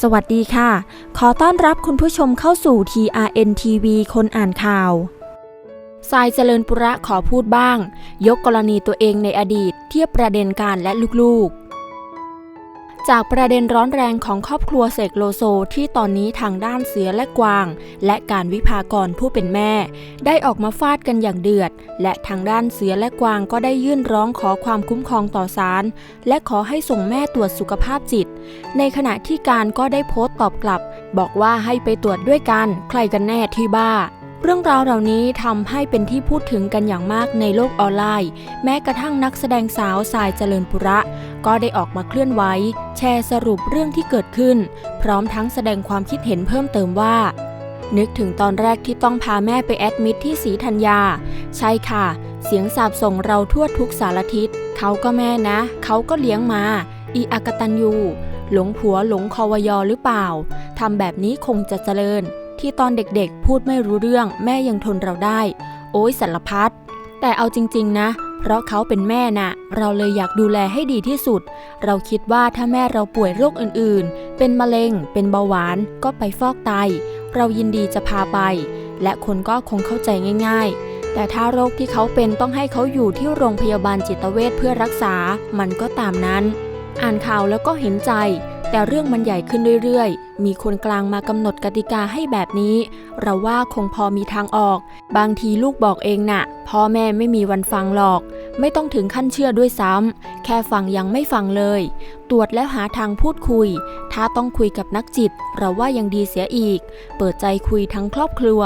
สวัสดีค่ะ ขอต้อนรับคุณผู้ชมเข้าสู่ TRN TV คนอ่านข่าวทรายเจริญปุระขอพูดบ้าง ยกกรณีตัวเองในอดีต เทียบประเด็นการและลูกๆ จากประเด็นร้อนแรงของครอบครัวเสกโลโซที่ตอนนี้ทางด้านเสือและกวาง และการวิพากรผู้เป็นแม่ ได้ออกมาฟาดกันอย่างเดือด และทางด้านเสือและกวางก็ได้ยื่นร้องขอความคุ้มครองต่อศาลและขอให้ส่งแม่ตรวจสุขภาพจิต ในขณะที่การก็ได้โพสต์ตอบกลับ บอกว่าให้ไปตรวจด้วยกัน ใครกันแน่ที่บ้า เรื่องราวเหล่านี้ทำให้เป็นที่พูดถึงกันอย่างมากในโลกออนไลน์ แม้กระทั่งนักแสดงสาวสายเจริญปุระ ก็ได้ออกมาเคลื่อนไหวแชร์สรุปเรื่องที่เกิดขึ้น พร้อมทั้งแสดงความคิดเห็นเพิ่มเติมว่า นึกถึงตอนแรกที่ต้องพาแม่ไปแอดมิดที่ศรีธัญญา ใช่ค่ะ เสียงสาบส่งเราทั่วทุกสารทิศเขาก็แม่นะ เขาก็เลี้ยงมา อีอากตันยูหลงผัวหลงคอวยอหรือเปล่าทำแบบนี้คงจะเจริญ ที่ตอนเด็กๆ พูดไม่รู้เรื่องแม่ยังทนเราได้ โอ้ยสารพัดแต่เอาจริงๆนะ เพราะเขาเป็นแม่น่ะ เราเลยอยากดูแลให้ดีที่สุด เราคิดว่าถ้าแม่เราป่วยโรคอื่นๆ เป็นมะเร็ง เป็นเบาหวาน ก็ไปฟอกไต เรายินดีจะพาไป และคนก็คงเข้าใจง่าย ๆ แต่ถ้าโรคที่เขาเป็นต้องให้เขาอยู่ที่โรงพยาบาลจิตเวชเพื่อรักษา มันก็ตามนั้น อ่านข่าวแล้วก็เห็นใจ แต่เรื่องมันใหญ่ขึ้นเรื่อยๆ มีคนกลางมากำหนดกติกาให้แบบนี้ เราว่าคงพอมีทางออก บางทีลูกบอกเองน่ะ พ่อแม่ไม่มีวันฟังหรอก ไม่ต้องถึงขั้นเชื่อด้วยซ้ำ แค่ฟังยังไม่ฟังเลย ตรวจแล้วหาทางพูดคุย ถ้าต้องคุยกับนักจิต เราว่ายังดีเสียอีก เปิดใจคุยทั้งครอบครัว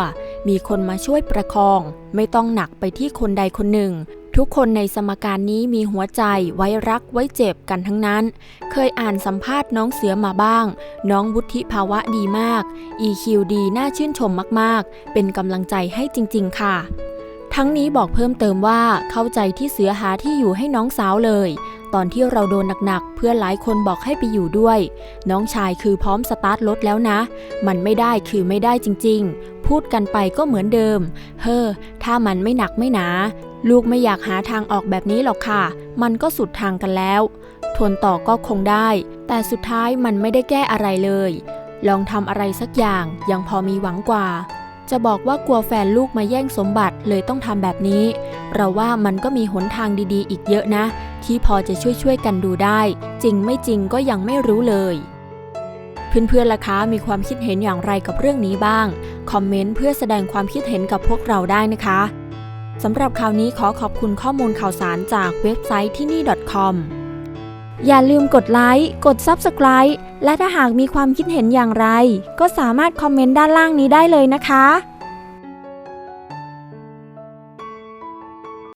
มีคนมาช่วยประคอง ไม่ต้องหนักไปที่คนใดคนหนึ่ง ทุกคนในสมการนี้มีหัวใจไว้รักไว้เจ็บกันทั้งนั้น เคยอ่านสัมภาษณ์น้องเสือมาบ้าง น้องวุฒิภาวะดีมาก EQ ดีน่าชื่นชมมากๆ เป็นกำลังใจให้จริง ๆ ค่ะ ทั้งนี้บอกเพิ่มเติมว่าเข้าใจที่เสือหาที่อยู่ให้น้องสาวเลย ตอนที่เราโดนหนักๆ เพื่อนหลายคนบอกให้ไปอยู่ด้วย น้องชายคือพร้อมสตาร์ทรถแล้วนะ มันไม่ได้คือไม่ได้จริง ๆ พูดกันไปก็เหมือนเดิม เฮ้อถ้ามันไม่หนักไม่หนา ลูกไม่อยากหาทางออกแบบนี้หรอกค่ะ มันก็สุดทางกันแล้ว ทนต่อก็คงได้ แต่สุดท้ายมันไม่ได้แก้อะไรเลย ลองทำอะไรสักอย่างยังพอมีหวังกว่า จะบอกว่ากลัวแฟนลูกมาแย่งสมบัติเลยต้องทำแบบนี้ เราว่ามันก็มีหนทางดีๆ อีกเยอะนะ ที่พอจะช่วยๆกันดูได้ จริงไม่จริงก็ยังไม่รู้เลยเพื่อนๆล่ะคะมีความคิดเห็นอย่างไรกับเรื่องนี้บ้าง คอมเมนต์เพื่อแสดงความคิดเห็นกับพวกเราได้นะคะ สำหรับข่าวนี้ขอขอบคุณข้อมูลข่าวสารจากเว็บไซต์ที่นี่ .com อย่าลืมกดไลค์ กด Subscribe และถ้าหากมีความคิดเห็นอย่างไร ก็สามารถคอมเมนต์ด้านล่างนี้ได้เลยนะคะ